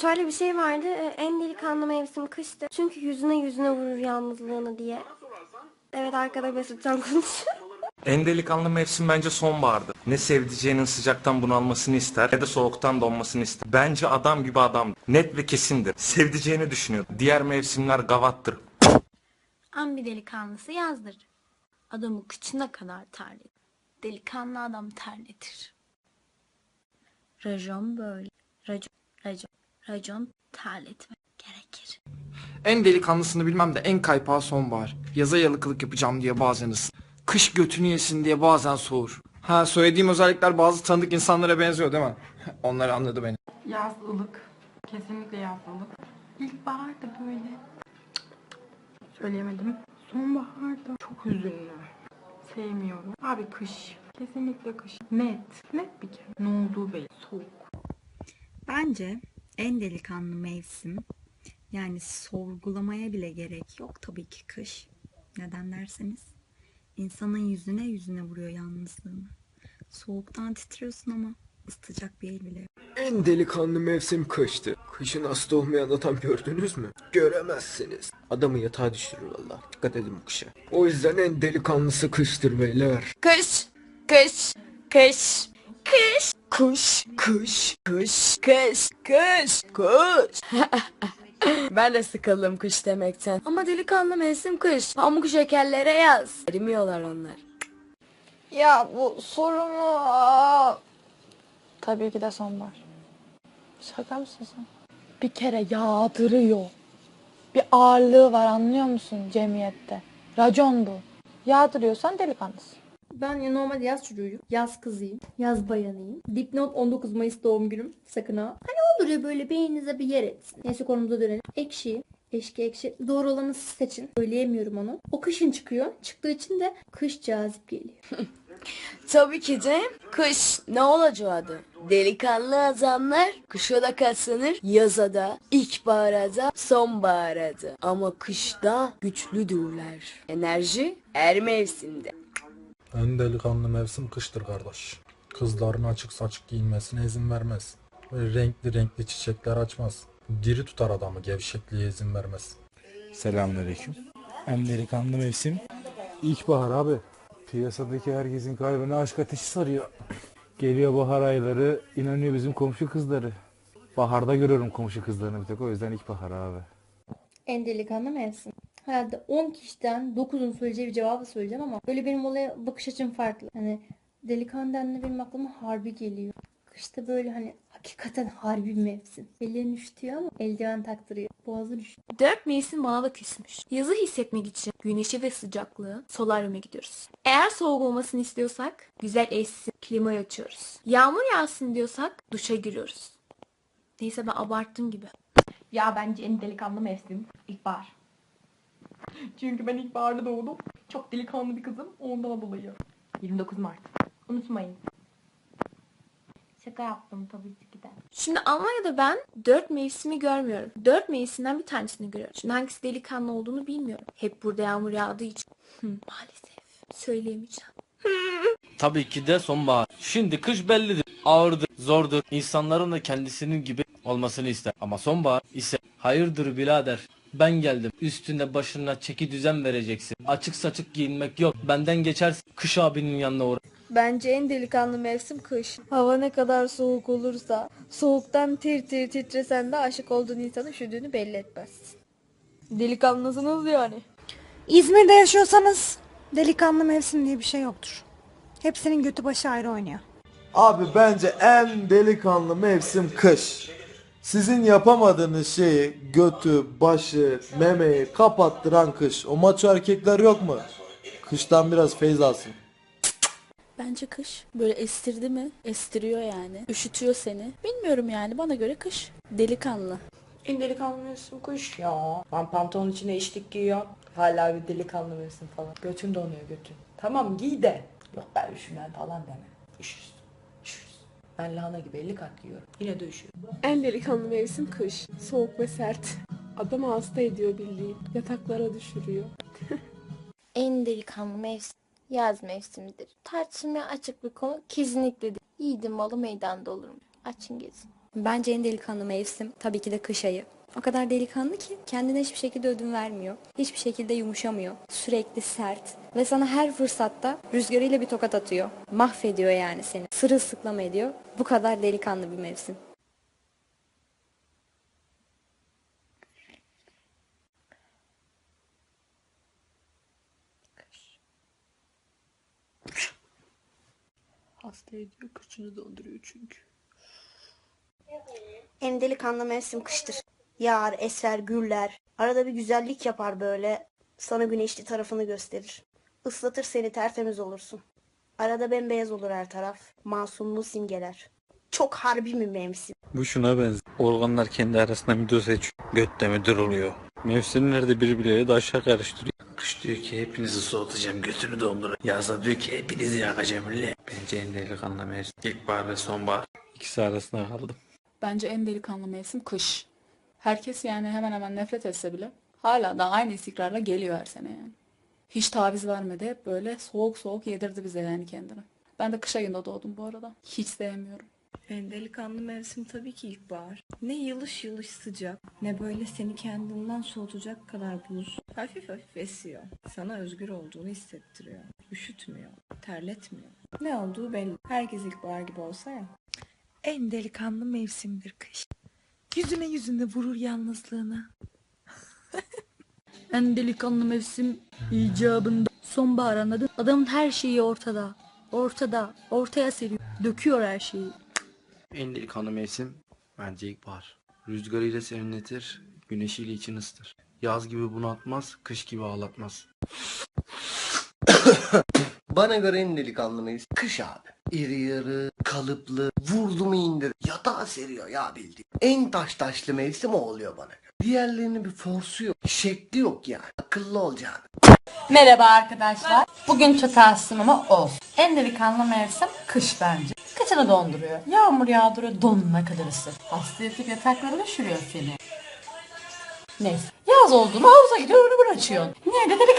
Şöyle bir şey vardı. e, En delikanlı mevsim kıştı. Çünkü yüzüne yüzüne vurur yalnızlığını diye. Evet arkada Mesutcan konuşuyor. En delikanlı mevsim bence sonbahardı. Ne sevdiceğinin sıcaktan bunalmasını ister ne de soğuktan donmasını ister. Bence adam gibi adam. Net ve kesindir. Sevdiceğini düşünüyor. Diğer mevsimler gavattır. An bir delikanlısı yazdır. Adamı kıçına kadar terletir. Delikanlı adam terletir. Rajon böyle. Racon, racon, racon terletmek gerekir. En delikanlısını bilmem de en kaypağı sonbahar. Yaza yalıkılık yapacağım diye bazen ısın. Kış götünü yesin diye bazen soğur. Ha söylediğim özellikler bazı tanıdık insanlara benziyor değil mi? Onlar anladı beni. Yaz ılık. Kesinlikle yaz ılık. İlkbahar da böyle. Söyleyemedim. Sonbahar da çok hüzünlü. Sevmiyorum. Abi kış. Kesinlikle kış. Net. Net bir kere. Ne olduğu belli. Soğuk. Bence en delikanlı mevsim yani sorgulamaya bile gerek yok tabii ki kış. Neden derseniz insanın yüzüne yüzüne vuruyor yalnızlığını. Soğuktan titriyorsun ama ısıtacak bir el bile yok. En delikanlı mevsim kıştı. Kışın hasta olmayan adam gördünüz mü? Göremezsiniz. Adamı yatağa düşürür valla. Dikkat edin bu kışa. O yüzden en delikanlısı kıştır beyler. Kış, kış, kış, kış, kuş, kış, kış, kış, kış, kuş. ben de sıkıldım kış demekten. Ama delikanlı mevsim kış. Pamuk şekerlere yaz. Erimiyorlar onlar. Ya bu soru mu? Aa! Tabii ki de sonbahar. Şaka mısın sen? Bir kere yağdırıyor. Bir ağırlığı var anlıyor musun cemiyette? Racon bu. Yağdırıyorsan delikanlısın. Ben normal yaz çocuğuyum. Yaz kızıyım. Yaz bayanıyım. Dipnot 19 Mayıs doğum günüm. Sakın ha. Hani olur ya böyle beyninize bir yer etsin. Neyse konumuza dönelim. Ekşi. Eşki ekşi. Doğru olanı siz seçin. Söyleyemiyorum onu. O kışın çıkıyor. Çıktığı için de kış cazip geliyor. Tabii ki de kış ne olacağı Delikanlı adamlar kışa da katlanır, yaza da, ilkbahara da, sonbahara da. Ama kışta güçlüdürler. Enerji her mevsimde. En delikanlı mevsim kıştır kardeş. Kızların açık saçık giyinmesine izin vermez. Böyle renkli renkli çiçekler açmaz. Diri tutar adamı gevşekliğe izin vermez. Selamünaleyküm. En delikanlı mevsim ilkbahar abi. Piyasadaki herkesin kalbine aşk ateşi sarıyor. Geliyor bahar ayları, inanıyor bizim komşu kızları. Baharda görüyorum komşu kızlarını bir tek o yüzden ilkbahar abi. En delikanlı mevsim. Herhalde 10 kişiden 9'un söyleyeceği bir cevabı söyleyeceğim ama böyle benim olaya bakış açım farklı. Hani delikanlı dendiğinde benim aklıma harbi geliyor. Kışta böyle hani hakikaten harbi bir mevsim. Ellerini üşütüyor ama eldiven taktırıyor. Boğazı üşütüyor. Dört mevsim bana da küsmüş. Yazı hissetmek için güneşi ve sıcaklığı solaryuma gidiyoruz. Eğer soğuk olmasını istiyorsak güzel essin, klimayı açıyoruz. Yağmur yağsın diyorsak duşa giriyoruz. Neyse ben abarttım gibi. Ya bence en delikanlı mevsim ilkbahar. Çünkü ben ilkbaharda doğdum. Çok delikanlı bir kızım ondan dolayı. 29 Mart. Unutmayın. Şaka yaptım tabii ki de. Şimdi Almanya'da ben dört mevsimi görmüyorum. Dört mevsimden bir tanesini görüyorum. Şimdi hangisi delikanlı olduğunu bilmiyorum. Hep burada yağmur yağdığı için. Maalesef. Söyleyemeyeceğim. Tabii ki de sonbahar. Şimdi kış bellidir. Ağırdır, zordur. İnsanların da kendisinin gibi olmasını ister. Ama sonbahar ise hayırdır birader. Ben geldim. Üstüne başına çeki düzen vereceksin. Açık saçık giyinmek yok. Benden geçersin. Kış abinin yanına uğra. Bence en delikanlı mevsim kış. Hava ne kadar soğuk olursa soğuktan tir tir titresen de aşık olduğun insanın üşüdüğünü belli etmezsin. Delikanlısınız yani. İzmir'de yaşıyorsanız delikanlı mevsim diye bir şey yoktur. Hepsinin götü başı ayrı oynuyor. Abi bence en delikanlı mevsim kış. Sizin yapamadığınız şeyi götü, başı, memeyi kapattıran kış. O maço erkekler yok mu? Kıştan biraz feyz alsın. Bence kış. Böyle estirdi mi? Estiriyor yani. Üşütüyor seni. Bilmiyorum yani bana göre kış. Delikanlı. En delikanlı mevsim kış ya. Ben pantolon içine içlik giyiyorum. Hala bir delikanlı mevsim falan. Götün donuyor götün. Tamam giy de. Yok ben üşümem falan deme. Üşürsün. Ben lahana gibi 50 kat giyiyorum. Yine de üşüyorum. En delikanlı mevsim kış. Soğuk ve sert. Adamı hasta ediyor bildiğin. Yataklara düşürüyor. En delikanlı mevsim yaz mevsimidir. Tartışmaya açık bir konu kesinlikle değil. Yiğidin malı meydanda olur mu? Açın gezin. Bence en delikanlı mevsim tabii ki de kış ayı. O kadar delikanlı ki kendine hiçbir şekilde ödün vermiyor. Hiçbir şekilde yumuşamıyor. Sürekli sert. Ve sana her fırsatta rüzgarıyla bir tokat atıyor. Mahvediyor yani seni. Sırılsıklam ediyor. Bu kadar delikanlı bir mevsim. Hasta ediyor, kıçını donduruyor çünkü. En delikanlı mevsim kıştır. Yağar, eser, gürler. Arada bir güzellik yapar böyle. Sana güneşli tarafını gösterir. Islatır seni tertemiz olursun. Arada bembeyaz olur her taraf. Masumluğu simgeler. Çok harbi bir mevsim. Bu şuna benziyor. Organlar kendi arasında müdür seçiyor. Götte müdür oluyor. Mevsimler de birbirleriyle de aşağı karıştırıyor. Kış diyor ki hepinizi soğutacağım götünü dondurun. Yazda diyor ki hepinizi yakacağım öyle. Bence en delikanlı mevsim. İlkbahar ve sonbahar. İkisi arasında kaldım. Bence en delikanlı mevsim kış. Herkes yani hemen hemen nefret etse bile hala da aynı istikrarla geliyor her sene yani. Hiç taviz vermedi. Hep böyle soğuk soğuk yedirdi bize yani kendini. Ben de kış ayında doğdum bu arada. Hiç sevmiyorum. En delikanlı mevsim tabii ki ilkbahar. Ne yılış yılış sıcak, ne böyle seni kendinden soğutacak kadar buz. Hafif hafif esiyor. Sana özgür olduğunu hissettiriyor. Üşütmüyor, terletmiyor. Ne olduğu belli. Herkes ilkbahar gibi olsa ya. En delikanlı mevsimdir kış. Yüzüne yüzüne vurur yalnızlığını. En delikanlı mevsim icabında. Sonbahar anladın. Adamın her şeyi ortada. Ortada. Ortaya seriyor. Döküyor her şeyi. En delikanlı mevsim bence ilkbahar. Rüzgarıyla serinletir, güneşiyle için ısıtır. Yaz gibi bunaltmaz, kış gibi ağlatmaz. Bana göre en delikanlı mevsim kış abi. İri yarı, kalıplı, vurdu mu indir. Yatağa seriyor ya bildiğin. En taş taşlı mevsim o oluyor bana göre. Diğerlerinin bir forsu yok, şekli yok yani. Akıllı olacaksın. Merhaba arkadaşlar. Bugün çok astım ama olsun. En delikanlı mevsim kış bence. Kıçını donduruyor. Yağmur yağdırıyor donuna kadar ısır. Hasta yatıp yataklarına üşürüyor seni. Neyse. Yaz oldu mu havuza gidiyor onu açıyorsun. Niye de delikanlı